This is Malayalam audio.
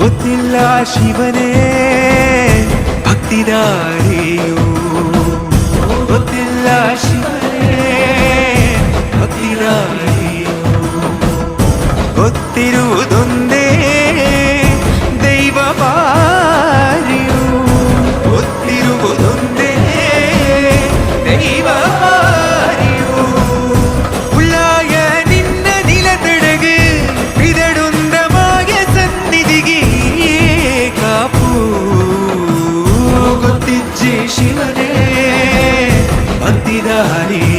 ഒന്നില്ല ശിവനേ ഭക്തിദാരിയോ ذلك